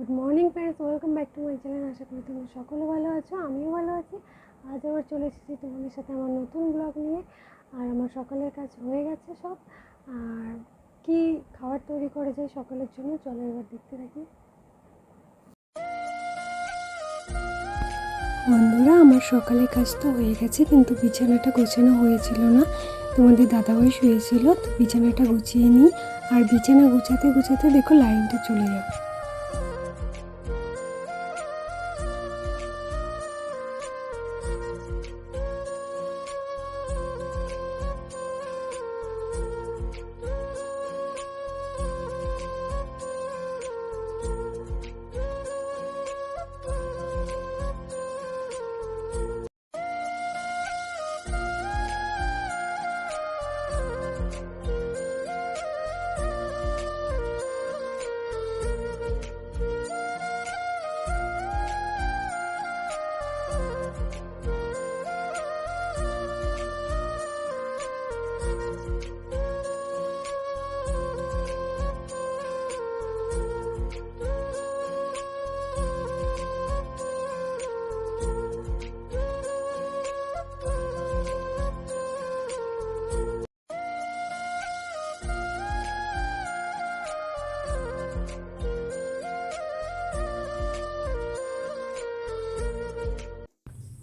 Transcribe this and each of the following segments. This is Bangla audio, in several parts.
Good morning friends welcome back to my channel আশা করি তোমরা সকলে ভালো আছো, আমিও ভালো আছি। আজ আবার চলে এসেছি তোমাদের সাথে আমার নতুন ব্লগ নিয়ে। আর আমার সকালের কাজ হয়ে গেছে সব। আর কি খাবার তৈরি করেছে সকালের জন্য, চলো এবার দেখতে থাকি। বন্ধুরা, আমার সকালের কাজ তো হয়ে গেছে, কিন্তু বিছানাটা গোছানো হয়েছিল না। তোমাদের দাদা দাদাভাই শুয়েছিল, তো বিছানাটা গুছিয়ে নিই। আর বিছানা গুছাতে গুছাতে দেখো লাইনটা চলে যাবে।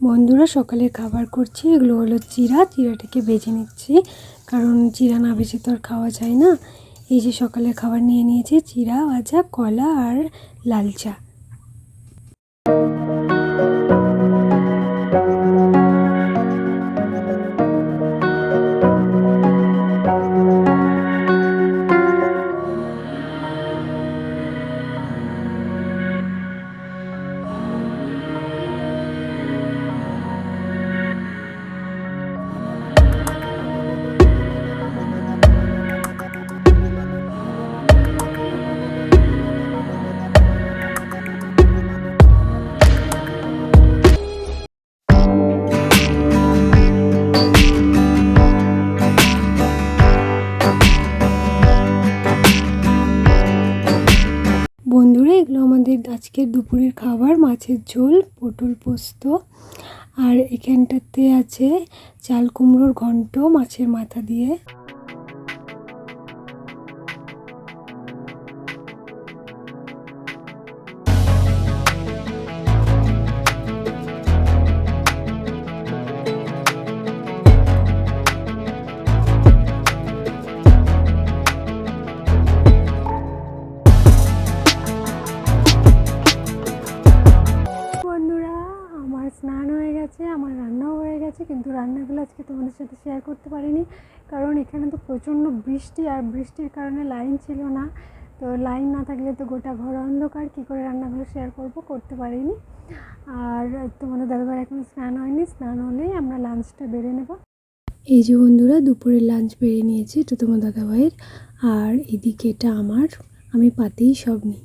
বন্ধুরা সকালে খাবার করছি, এগুলো হলো চিরা চিরাটাকে বেছে নিচ্ছি, কারণ চিরা না বেজে তো আর খাওয়া যায় না। এই যে সকালে খাবার নিয়ে নিয়েছে চিরা ভাজা, কলা আর লাল চা। আজকের দুপুরের খাবার, মাছের ঝোল, পটল পোস্ত। আর এখানটাতে আছে চাল কুমড়োর ঘন্ট মাছের মাথা দিয়ে। স্নান হয়ে গেছে, আমার রান্নাও হয়ে গেছে, কিন্তু রান্নাগুলো আজকে তোমাদের সাথে শেয়ার করতে পারিনি। কারণ এখানে তো প্রচণ্ড বৃষ্টি, আর বৃষ্টির কারণে লাইন ছিল না। তো লাইন না থাকলে তো গোটা ঘর অন্ধকার, কী করে রান্নাগুলো শেয়ার করব করতে পারিনি। আর তোমাদের দাদাভাই এখন স্নান হয়নি, স্নান হলেই আমরা লাঞ্চটা বেড়ে নেব। এই যে বন্ধুরা, দুপুরের লাঞ্চ বেড়ে নিয়েছি এটা তোমার দাদাভাইয়ের, আর এদিকে এটা আমার, আমি পাতেই সব নিই।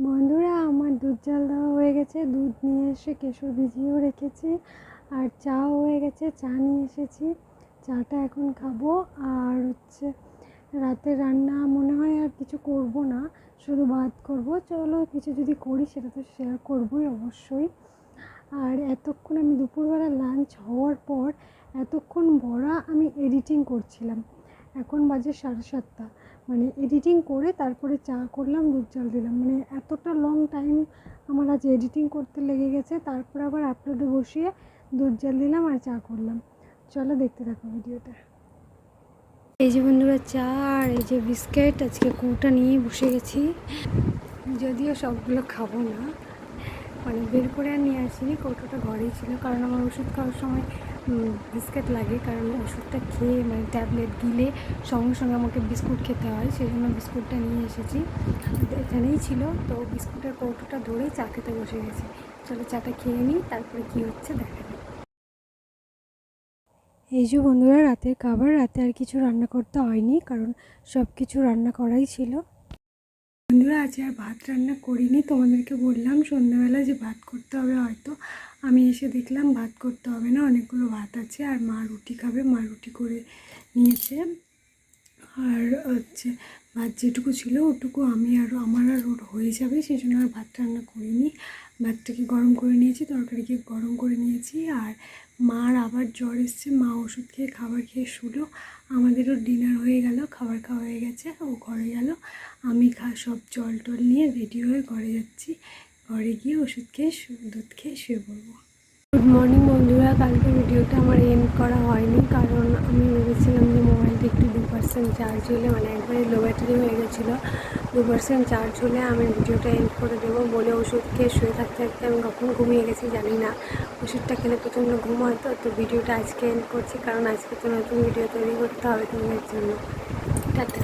বন্ধুরা, আমার দুধ জাল দেওয়া হয়ে গেছে। দুধ নিয়ে এসে কেশর ভিজিয়েও রেখেছি। আর চাও হয়ে গেছে, চা নিয়ে এসেছি। চাটা এখন খাব। আর হচ্ছে রাতের রান্না মনে হয় আর কিছু করব না, শুধু ভাত করব। চলো, কিছু যদি করি সেটা তো শেয়ার করবোই অবশ্যই। আর এতক্ষণ আমি দুপুরবেলা লাঞ্চ হওয়ার পর, এতক্ষণ বড়া আমি এডিটিং করছিলাম। এখন বাজে সাড়ে সাতটা। মানে এডিটিং করে তারপরে চা করলাম, দুধ জল দিলাম। মানে এতটা লং টাইম আমার আজ এডিটিং করতে লেগে গেছে, তারপর আবার আপলোডে বসিয়ে দুধ জল দিলাম আর চা করলাম। চলো দেখতে থাকো ভিডিওটা। এই যে বন্ধুরা চা আর এই যে বিস্কিট, আজকে কৌটা নিয়ে বসে গেছি। যদিও সবগুলো খাব না মানে বের করে আর নিয়ে আসিনি, কৌটোটা ঘরেই ছিল। কারণ আমার ওষুধ খাওয়ার সময় বিস্কিট লাগে, কারণ ওষুধটা খেয়ে মানে ট্যাবলেট গিলে সঙ্গে সঙ্গে আমাকে বিস্কুট খেতে হয় সেই জন্য বিস্কুটটা নিয়ে এসেছি। এখানেই ছিল, তো বিস্কুটের কৌটোটা ধরেই চা খেতে বসে গেছি। চলো চাটা খেয়ে নিই, তারপরে কী হচ্ছে দেখা যাবে এই যে বন্ধুরা, রাতের খাবার, রাতে আর কিছু রান্না করতে হয়নি, কারণ সব কিছু রান্না করাই ছিল। বন্ধুরা, আজ আর ভাত রান্না করিনি, তোমাদেরকে বললাম সন্ধ্যাবেলা যে ভাত করতে হবে হয়তো। আমি এসে দেখলাম ভাত করতে হবে না, অনেকগুলো ভাত আছে আর মা রুটি খাবে, মা রুটি করে নিয়েছে। আর হচ্ছে ভাত যেটুকু ছিল ওটুকু আমি আর আমার আর ওর হয়ে যাবে সেই জন্য আর ভাত রান্না করিনি। ভাতটাকে গরম করে নিয়েছি তরকারিকে গরম করে নিয়েছি, আর মার আবার জ্বর এসছে, মা ওষুধ খেয়ে খাবার খেয়ে শুলো, আমাদেরও ডিনার হয়ে গেল, খাবার খাওয়া হয়ে গেছে, ও ঘরে গেল, আমি খা, সব জল টল নিয়ে রেডি হয়ে ঘরে যাচ্ছি, ঘরে গিয়ে ওষুধ খেয়ে দুধ খেয়ে শুয়ে পড়ব। গুড মর্নিং বন্ধুরা, কালকে ভিডিওটা আমার এন্ড করা হয়নি, কারণ আমি ভেবেছিলাম যে পার্সেন্ট চার্জ হলে মানে একবারে লো ব্যাটারি হয়ে গেছিল, দু পার্সেন্ট চার্জ হলে আমি ভিডিওটা এন্ড করে দেবো। বলে ওষুধ খেয়ে শুয়ে থাকতে থাকতে আমি কখন ঘুমিয়ে গেছি জানি না। ওষুধটা খেলে প্রচণ্ড ঘুম হয় তো তো ভিডিওটা আজকে এন্ড করছি, কারণ আজকে তো নতুন ভিডিও তৈরি করতে হবে তোমাদের জন্য। টাটা।